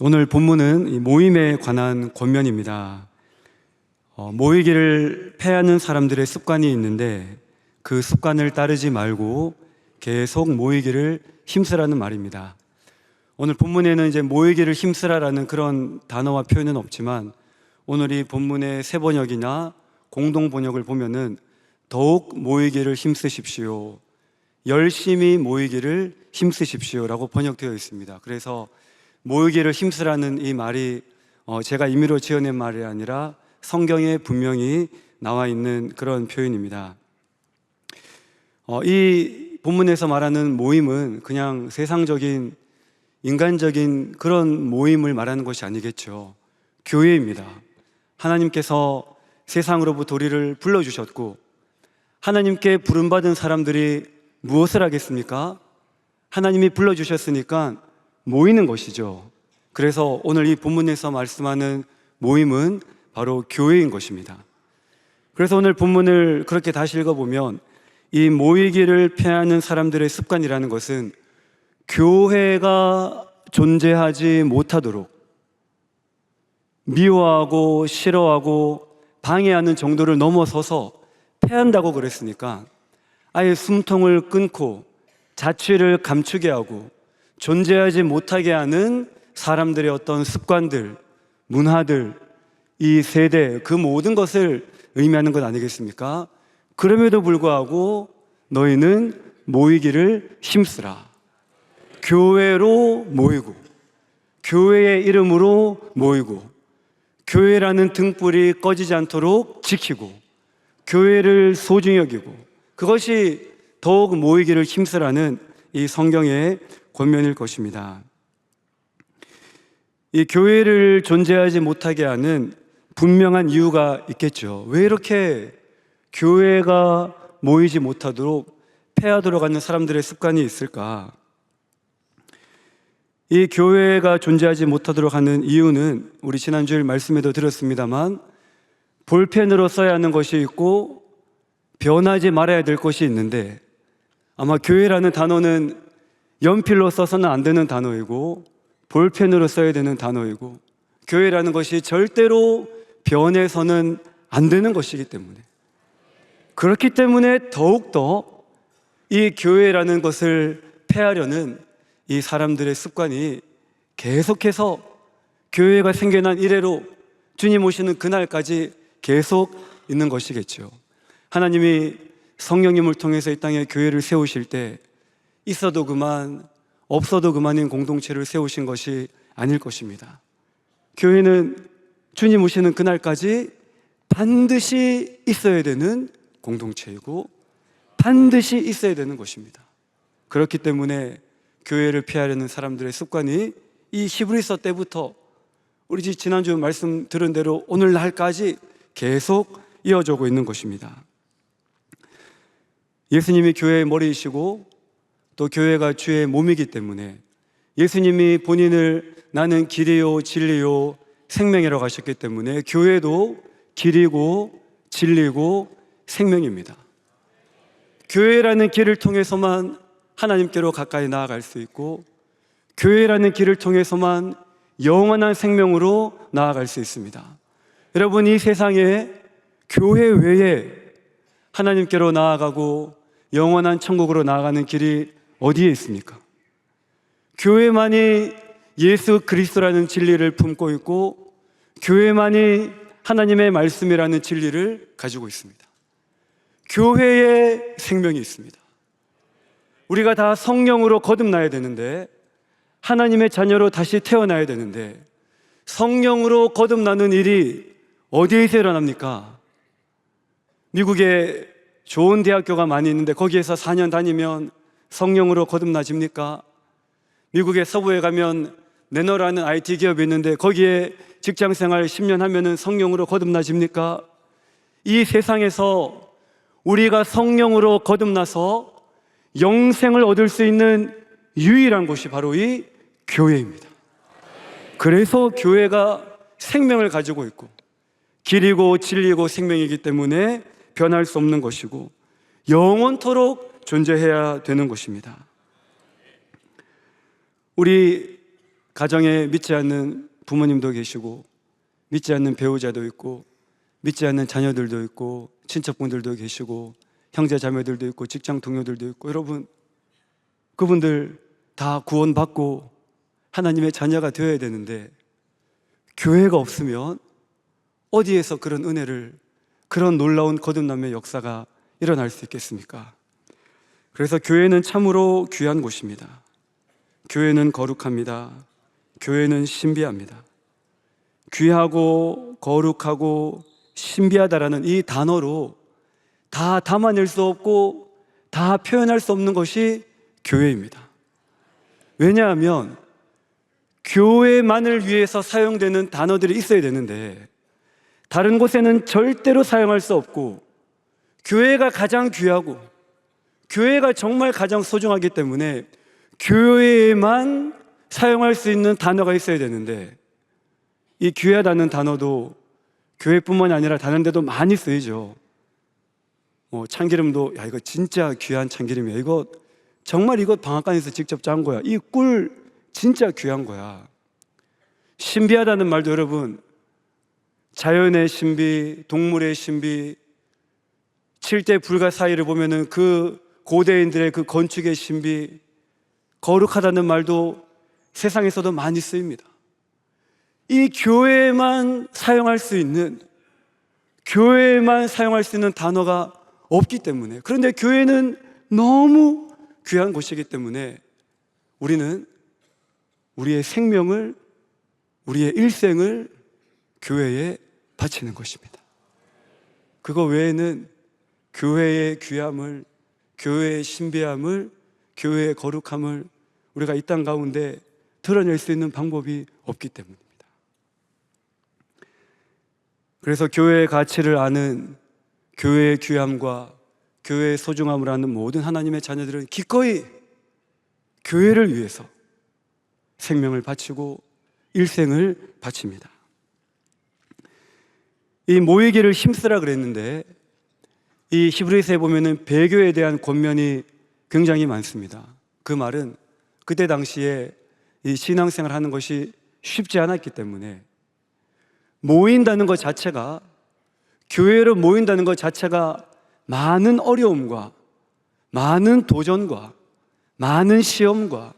오늘 본문은 이 모임에 관한 권면입니다. 어, 모이기를 패하는 사람들의 습관이 있는데 그 습관을 따르지 말고 계속 모이기를 힘쓰라는 말입니다. 오늘 본문에는 이제 모이기를 힘쓰라라는 그런 단어와 표현은 없지만 오늘 이 본문의 세 번역이나 공동 번역을 보면은 더욱 모이기를 힘쓰십시오. 열심히 모이기를 힘쓰십시오라고 번역되어 있습니다. 그래서 모이기를 힘쓰라는 이 말이 어, 제가 임의로 지어낸 말이 아니라 성경에 분명히 나와 있는 그런 표현입니다. 어, 이 본문에서 말하는 모임은 그냥 세상적인 인간적인 그런 모임을 말하는 것이 아니겠죠. 교회입니다. 하나님께서 세상으로부터 우리를 불러주셨고, 하나님께 부름받은 사람들이 무엇을 하겠습니까? 하나님이 불러주셨으니까 모이는 것이죠. 그래서 오늘 이 본문에서 말씀하는 모임은 바로 교회인 것입니다. 그래서 오늘 본문을 그렇게 다시 읽어보면 이 모이기를 패하는 사람들의 습관이라는 것은 교회가 존재하지 못하도록 미워하고 싫어하고 방해하는 정도를 넘어서서 패한다고 그랬으니까 아예 숨통을 끊고 자취를 감추게 하고 존재하지 못하게 하는 사람들의 어떤 습관들, 문화들, 이 세대, 그 모든 것을 의미하는 것 아니겠습니까? 그럼에도 불구하고 너희는 모이기를 힘쓰라. 교회로 모이고, 교회의 이름으로 모이고, 교회라는 등불이 꺼지지 않도록 지키고, 교회를 소중히 여기고, 그것이 더욱 모이기를 힘쓰라는 이 성경의 권면일 것입니다. 이 교회를 존재하지 못하게 하는 분명한 이유가 있겠죠. 왜 이렇게 교회가 모이지 못하도록 폐하도록 하는 사람들의 습관이 있을까? 이 교회가 존재하지 못하도록 하는 이유는 우리 지난주일 말씀에도 들었습니다만 볼펜으로 써야 하는 것이 있고 변하지 말아야 될 것이 있는데 아마 교회라는 단어는 연필로 써서는 안 되는 단어이고 볼펜으로 써야 되는 단어이고 교회라는 것이 절대로 변해서는 안 되는 것이기 때문에 그렇기 때문에 더욱더 이 교회라는 것을 폐하려는 이 사람들의 습관이 계속해서 교회가 생겨난 이래로 주님 오시는 그날까지 계속 있는 것이겠죠. 하나님이 성령님을 통해서 이 땅에 교회를 세우실 때 있어도 그만, 없어도 그만인 공동체를 세우신 것이 아닐 것입니다. 교회는 주님 오시는 그날까지 반드시 있어야 되는 공동체이고 반드시 있어야 되는 것입니다. 그렇기 때문에 교회를 피하려는 사람들의 습관이 이 히브리서 때부터 우리 지난주 말씀 들은 대로 오늘날까지 계속 이어져고 있는 것입니다. 예수님이 교회의 머리이시고 또 교회가 주의 몸이기 때문에 예수님이 본인을 나는 길이요 진리요 생명이라고 하셨기 때문에 교회도 길이고 진리고 생명입니다. 교회라는 길을 통해서만 하나님께로 가까이 나아갈 수 있고 교회라는 길을 통해서만 영원한 생명으로 나아갈 수 있습니다. 여러분 이 세상에 교회 외에 하나님께로 나아가고 영원한 천국으로 나아가는 길이 어디에 있습니까? 교회만이 예수 그리스도라는 진리를 품고 있고 교회만이 하나님의 말씀이라는 진리를 가지고 있습니다. 교회에 생명이 있습니다. 우리가 다 성령으로 거듭나야 되는데 하나님의 자녀로 다시 태어나야 되는데 성령으로 거듭나는 일이 어디에서 일어납니까? 미국에 좋은 대학교가 많이 있는데 거기에서 4년 다니면 성령으로 거듭나집니까? 미국의 서부에 가면 내너라는 IT 기업이 있는데 거기에 직장 생활 10년 하면은 성령으로 거듭나집니까? 이 세상에서 우리가 성령으로 거듭나서 영생을 얻을 수 있는 유일한 곳이 바로 이 교회입니다. 그래서 교회가 생명을 가지고 있고 길이고 진리고 생명이기 때문에 변할 수 없는 것이고 영원토록 존재해야 되는 것입니다. 우리 가정에 믿지 않는 부모님도 계시고 믿지 않는 배우자도 있고 믿지 않는 자녀들도 있고 친척분들도 계시고 형제 자매들도 있고 직장 동료들도 있고 여러분 그분들 다 구원받고 하나님의 자녀가 되어야 되는데 교회가 없으면 어디에서 그런 은혜를 그런 놀라운 거듭남의 역사가 일어날 수 있겠습니까? 그래서 교회는 참으로 귀한 곳입니다. 교회는 거룩합니다. 교회는 신비합니다. 귀하고 거룩하고 신비하다라는 이 단어로 다 담아낼 수 없고 다 표현할 수 없는 것이 교회입니다. 왜냐하면 교회만을 위해서 사용되는 단어들이 있어야 되는데 다른 곳에는 절대로 사용할 수 없고 교회가 가장 귀하고 교회가 정말 가장 소중하기 때문에 교회에만 사용할 수 있는 단어가 있어야 되는데 이 귀하다는 단어도 교회뿐만이 아니라 다른 데도 많이 쓰이죠. 뭐 참기름도 야 이거 진짜 귀한 참기름이야. 이거 정말 이거 방앗간에서 직접 짠 거야. 이 꿀 진짜 귀한 거야. 신비하다는 말도 여러분 자연의 신비, 동물의 신비, 칠대 불가 사이를 보면은 그 고대인들의 그 건축의 신비, 거룩하다는 말도 세상에서도 많이 쓰입니다. 이 교회만 사용할 수 있는 교회만 사용할 수 있는 단어가 없기 때문에 그런데 교회는 너무 귀한 곳이기 때문에 우리는 우리의 생명을 우리의 일생을 교회에 바치는 것입니다. 그거 외에는 교회의 귀함을 교회의 신비함을 교회의 거룩함을 우리가 이 땅 가운데 드러낼 수 있는 방법이 없기 때문입니다. 그래서 교회의 가치를 아는 교회의 귀함과 교회의 소중함을 아는 모든 하나님의 자녀들은 기꺼이 교회를 위해서 생명을 바치고 일생을 바칩니다. 이 모이기를 힘쓰라 그랬는데 이 히브리서에 보면은 배교에 대한 권면이 굉장히 많습니다. 그 말은 그때 당시에 이 신앙생활 하는 것이 쉽지 않았기 때문에 모인다는 것 자체가 교회로 모인다는 것 자체가 많은 어려움과 많은 도전과 많은 시험과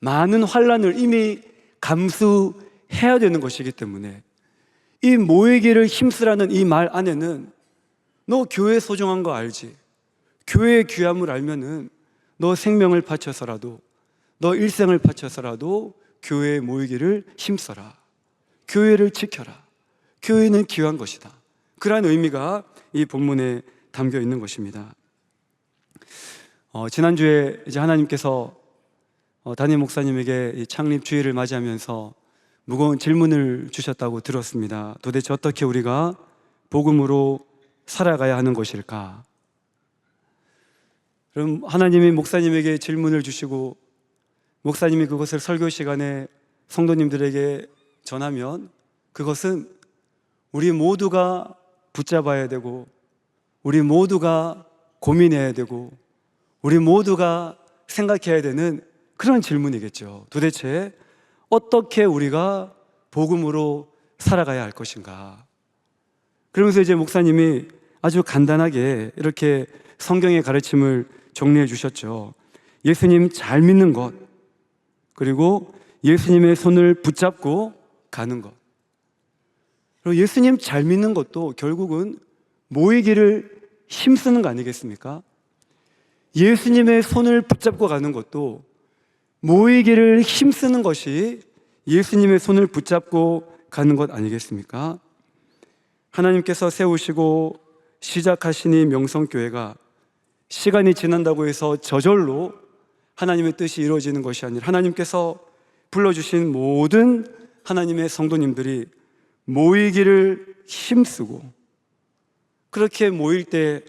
많은 환란을 이미 감수해야 되는 것이기 때문에 이 모이기를 힘쓰라는 이 말 안에는 너 교회 소중한 거 알지? 교회의 귀함을 알면은 너 생명을 바쳐서라도 너 일생을 바쳐서라도 교회에 모이기를 힘써라. 교회를 지켜라. 교회는 귀한 것이다. 그러한 의미가 이 본문에 담겨 있는 것입니다. 어, 지난주에 이제 하나님께서 어, 담임 목사님에게 창립 주일을 맞이하면서 무거운 질문을 주셨다고 들었습니다. 도대체 어떻게 우리가 복음으로 살아가야 하는 것일까? 그럼 하나님이 목사님에게 질문을 주시고 목사님이 그것을 설교 시간에 성도님들에게 전하면 그것은 우리 모두가 붙잡아야 되고 우리 모두가 고민해야 되고 우리 모두가 생각해야 되는 그런 질문이겠죠. 도대체 어떻게 우리가 복음으로 살아가야 할 것인가? 그러면서 이제 목사님이 아주 간단하게 이렇게 성경의 가르침을 정리해 주셨죠. 예수님 잘 믿는 것, 그리고 예수님의 손을 붙잡고 가는 것. 그리고 예수님 잘 믿는 것도 결국은 모이기를 힘쓰는 거 아니겠습니까? 예수님의 손을 붙잡고 가는 것도 모이기를 힘쓰는 것이 예수님의 손을 붙잡고 가는 것 아니겠습니까? 하나님께서 세우시고 시작하시니 명성교회가 시간이 지난다고 해서 저절로 하나님의 뜻이 이루어지는 것이 아니라 하나님께서 불러주신 모든 하나님의 성도님들이 모이기를 힘쓰고 그렇게 모일 때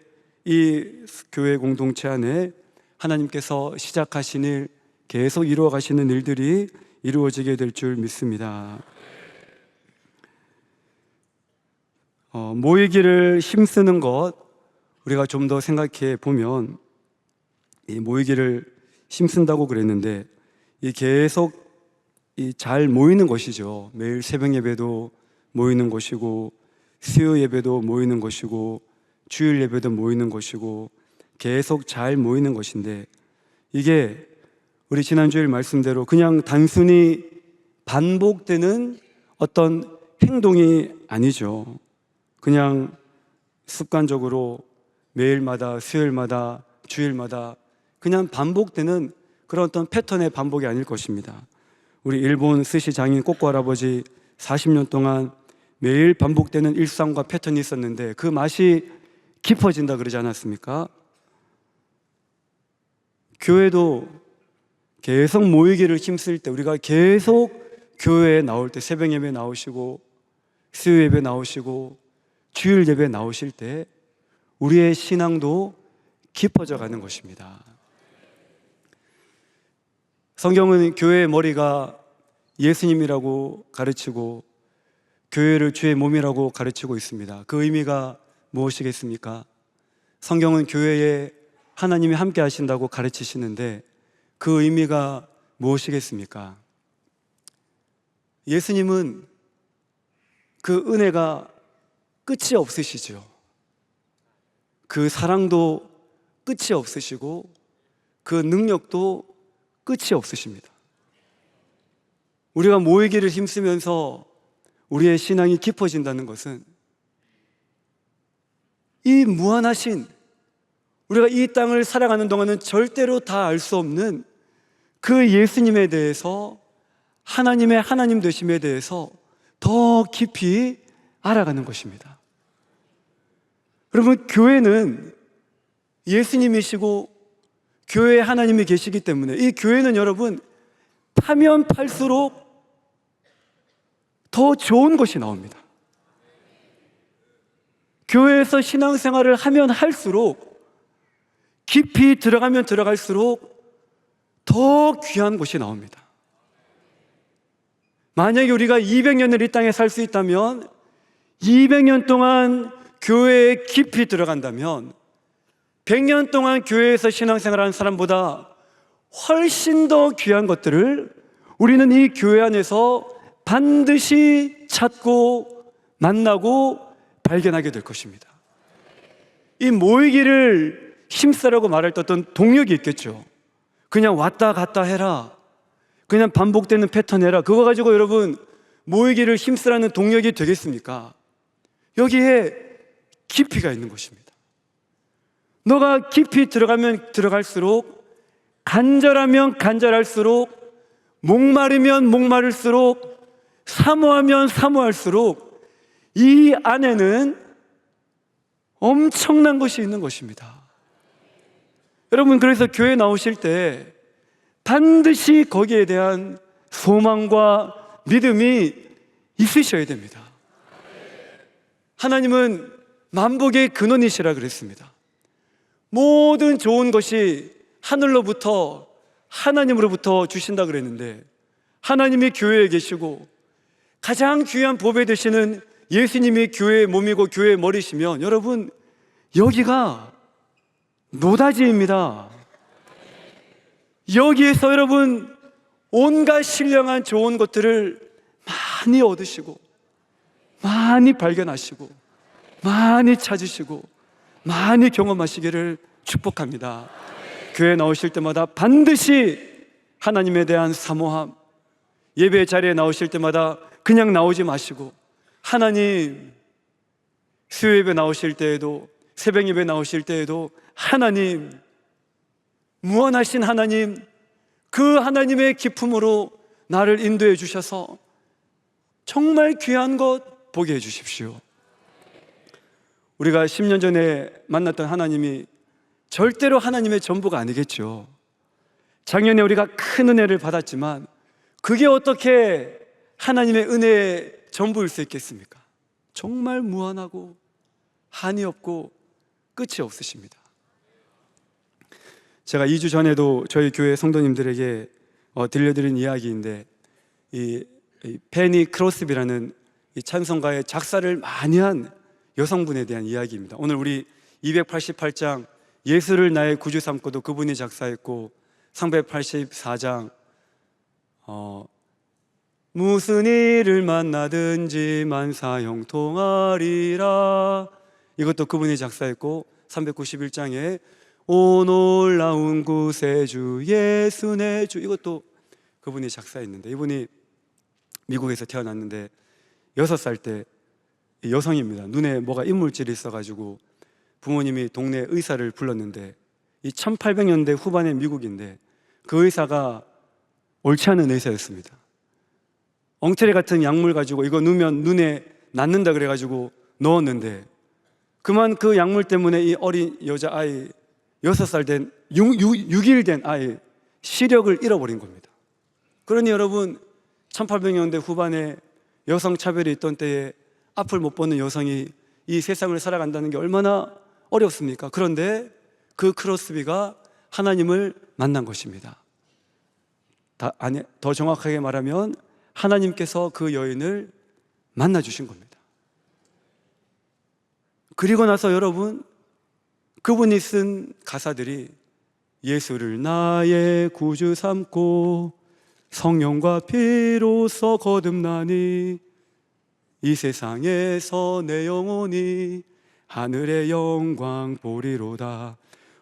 이 교회 공동체 안에 하나님께서 시작하신 일, 계속 이루어 가시는 일들이 이루어지게 될 줄 믿습니다. 어, 모이기를 힘쓰는 것 우리가 좀 더 생각해 보면 이 모이기를 힘쓴다고 그랬는데 이 계속 이 잘 모이는 것이죠. 매일 새벽 예배도 모이는 것이고 수요 예배도 모이는 것이고 주일 예배도 모이는 것이고 계속 잘 모이는 것인데 이게 우리 지난주일 말씀대로 그냥 단순히 반복되는 어떤 행동이 아니죠. 그냥 습관적으로 매일마다 수요일마다 주일마다 그냥 반복되는 그런 어떤 패턴의 반복이 아닐 것입니다. 우리 일본 스시 장인 꼬꼬 할아버지 40년 동안 매일 반복되는 일상과 패턴이 있었는데 그 맛이 깊어진다 그러지 않았습니까? 교회도 계속 모이기를 힘쓸 때 우리가 계속 교회에 나올 때 새벽 예배 나오시고 수요 예배 나오시고 주일 예배 나오실 때 우리의 신앙도 깊어져 가는 것입니다. 성경은 교회의 머리가 예수님이라고 가르치고 교회를 주의 몸이라고 가르치고 있습니다. 그 의미가 무엇이겠습니까? 성경은 교회에 하나님이 함께 하신다고 가르치시는데 그 의미가 무엇이겠습니까? 예수님은 그 은혜가 끝이 없으시죠. 그 사랑도 끝이 없으시고 그 능력도 끝이 없으십니다. 우리가 모이기를 힘쓰면서 우리의 신앙이 깊어진다는 것은 이 무한하신 우리가 이 땅을 살아가는 동안은 절대로 다 알 수 없는 그 예수님에 대해서 하나님의 하나님 되심에 대해서 더 깊이 알아가는 것입니다. 여러분, 교회는 예수님이시고 교회에 하나님이 계시기 때문에 이 교회는 여러분 파면 팔수록 더 좋은 것이 나옵니다. 교회에서 신앙생활을 하면 할수록 깊이 들어가면 들어갈수록 더 귀한 것이 나옵니다. 만약에 우리가 200년을 이 땅에 살 수 있다면 200년 동안 교회에 깊이 들어간다면 100년 동안 교회에서 신앙생활하는 사람보다 훨씬 더 귀한 것들을 우리는 이 교회 안에서 반드시 찾고 만나고 발견하게 될 것입니다. 이 모이기를 힘쓰라고 말할 때 어떤 동력이 있겠죠. 그냥 왔다 갔다 해라. 그냥 반복되는 패턴 해라. 그거 가지고 여러분 모이기를 힘쓰라는 동력이 되겠습니까? 여기에 깊이가 있는 것입니다. 너가 깊이 들어가면 들어갈수록 간절하면 간절할수록 목마르면 목마를수록 사모하면 사모할수록 이 안에는 엄청난 것이 있는 것입니다. 여러분 그래서 교회 나오실 때 반드시 거기에 대한 소망과 믿음이 있으셔야 됩니다. 하나님은 만복의 근원이시라 그랬습니다. 모든 좋은 것이 하늘로부터 하나님으로부터 주신다 그랬는데 하나님이 교회에 계시고 가장 귀한 보배 되시는 예수님이 교회의 몸이고 교회의 머리시면 여러분 여기가 노다지입니다. 여기에서 여러분 온갖 신령한 좋은 것들을 많이 얻으시고 많이 발견하시고 많이 찾으시고 많이 경험하시기를 축복합니다. 교회 나오실 때마다 반드시 하나님에 대한 사모함, 예배 자리에 나오실 때마다 그냥 나오지 마시고 하나님 수요 예배 나오실 때에도 새벽 예배 나오실 때에도 하나님 무한하신 하나님 그 하나님의 기품으로 나를 인도해 주셔서 정말 귀한 것 보게 해 주십시오. 우리가 10년 전에 만났던 하나님이 절대로 하나님의 전부가 아니겠죠. 작년에 우리가 큰 은혜를 받았지만 그게 어떻게 하나님의 은혜의 전부일 수 있겠습니까? 정말 무한하고 한이 없고 끝이 없으십니다. 제가 2주 전에도 저희 교회 성도님들에게 어, 들려드린 이야기인데 이, 이 페니 크로스비라는 이 찬송가의 작사를 많이 한 여성분에 대한 이야기입니다. 오늘 우리 288장 예수를 나의 구주 삼고도 그분이 작사했고 384장 어, 무슨 일을 만나든지 만사 형통하리라 이것도 그분이 작사했고 391장에 오 놀라운 구세주 예수 내 주 이것도 그분이 작사했는데 이분이 미국에서 태어났는데 여섯 살 때 여성입니다. 눈에 뭐가 인물질이 있어가지고 부모님이 동네 의사를 불렀는데 이 1800년대 후반의 미국인데 그 의사가 옳지 않은 의사였습니다. 엉터리 같은 약물 가지고 이거 넣으면 눈에 낫는다 그래가지고 넣었는데 그만 그 약물 때문에 이 어린 여자 아이 여섯 살된 6일 된 아이 시력을 잃어버린 겁니다. 그러니 여러분 1800년대 후반에 여성 차별이 있던 때에 앞을 못 보는 여성이 이 세상을 살아간다는 게 얼마나 어렵습니까? 그런데 그 크로스비가 하나님을 만난 것입니다. 다, 아니, 더 정확하게 말하면 하나님께서 그 여인을 만나 주신 겁니다. 그리고 나서 여러분 그분이 쓴 가사들이 예수를 나의 구주 삼고 성령과 피로써 거듭나니 이 세상에서 내 영혼이 하늘의 영광 보리로다.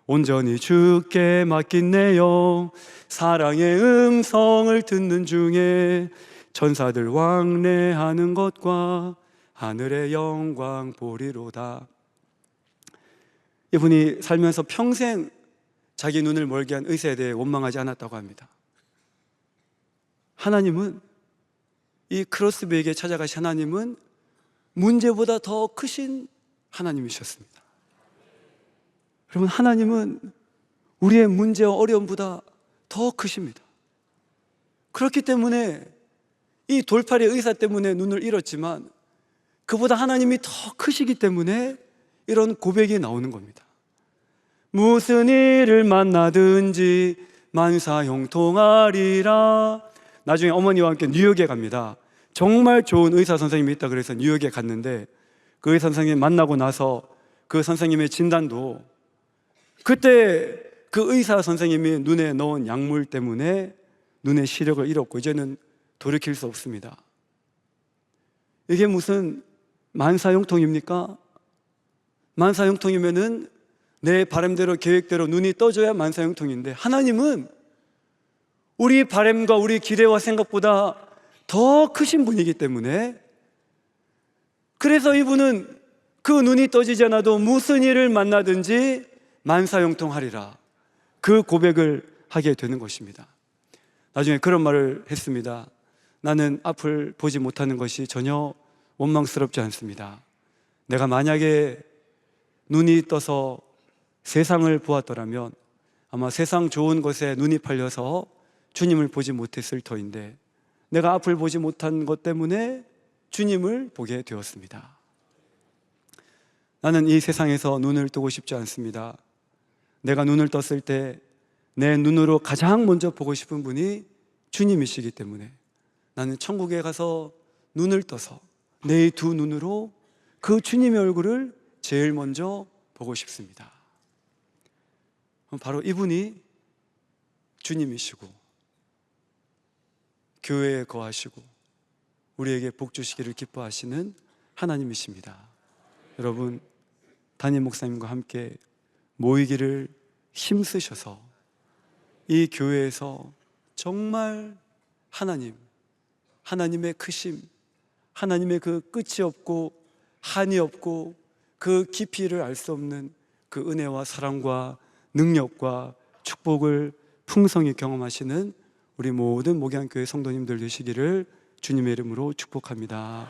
온전히 주께 맡긴 내 영 사랑의 음성을 듣는 중에 천사들 왕래하는 것과 하늘의 영광 보리로다. 이분이 살면서 평생 자기 눈을 멀게 한 의사에 대해 원망하지 않았다고 합니다. 하나님은 이 크로스베에게 찾아가신 하나님은 문제보다 더 크신 하나님이셨습니다. 여러분, 하나님은 우리의 문제와 어려움보다 더 크십니다. 그렇기 때문에 이 돌팔이 의사 때문에 눈을 잃었지만 그보다 하나님이 더 크시기 때문에 이런 고백이 나오는 겁니다. 무슨 일을 만나든지 만사 형통하리라. 나중에 어머니와 함께 뉴욕에 갑니다. 정말 좋은 의사 선생님이 있다 그래서 뉴욕에 갔는데 그 의사 선생님 만나고 나서 그 선생님의 진단도 그때 그 의사 선생님이 눈에 넣은 약물 때문에 눈의 시력을 잃었고 이제는 돌이킬 수 없습니다. 이게 무슨 만사형통입니까? 만사형통이면은 내 바람대로 계획대로 눈이 떠져야 만사형통인데 하나님은 우리 바램과 우리 기대와 생각보다 더 크신 분이기 때문에 그래서 이분은 그 눈이 떠지지 않아도 무슨 일을 만나든지 만사형통하리라 그 고백을 하게 되는 것입니다. 나중에 그런 말을 했습니다. 나는 앞을 보지 못하는 것이 전혀 원망스럽지 않습니다. 내가 만약에 눈이 떠서 세상을 보았더라면 아마 세상 좋은 것에 눈이 팔려서 주님을 보지 못했을 터인데 내가 앞을 보지 못한 것 때문에 주님을 보게 되었습니다. 나는 이 세상에서 눈을 뜨고 싶지 않습니다. 내가 눈을 떴을 때 내 눈으로 가장 먼저 보고 싶은 분이 주님이시기 때문에 나는 천국에 가서 눈을 떠서 내 두 눈으로 그 주님의 얼굴을 제일 먼저 보고 싶습니다. 바로 이분이 주님이시고 교회에 거하시고 우리에게 복 주시기를 기뻐하시는 하나님이십니다. 여러분 담임 목사님과 함께 모이기를 힘쓰셔서 이 교회에서 정말 하나님, 하나님의 크심, 하나님의 그 끝이 없고 한이 없고 그 깊이를 알 수 없는 그 은혜와 사랑과 능력과 축복을 풍성히 경험하시는 우리 모든 목양교회 성도님들 되시기를 주님의 이름으로 축복합니다.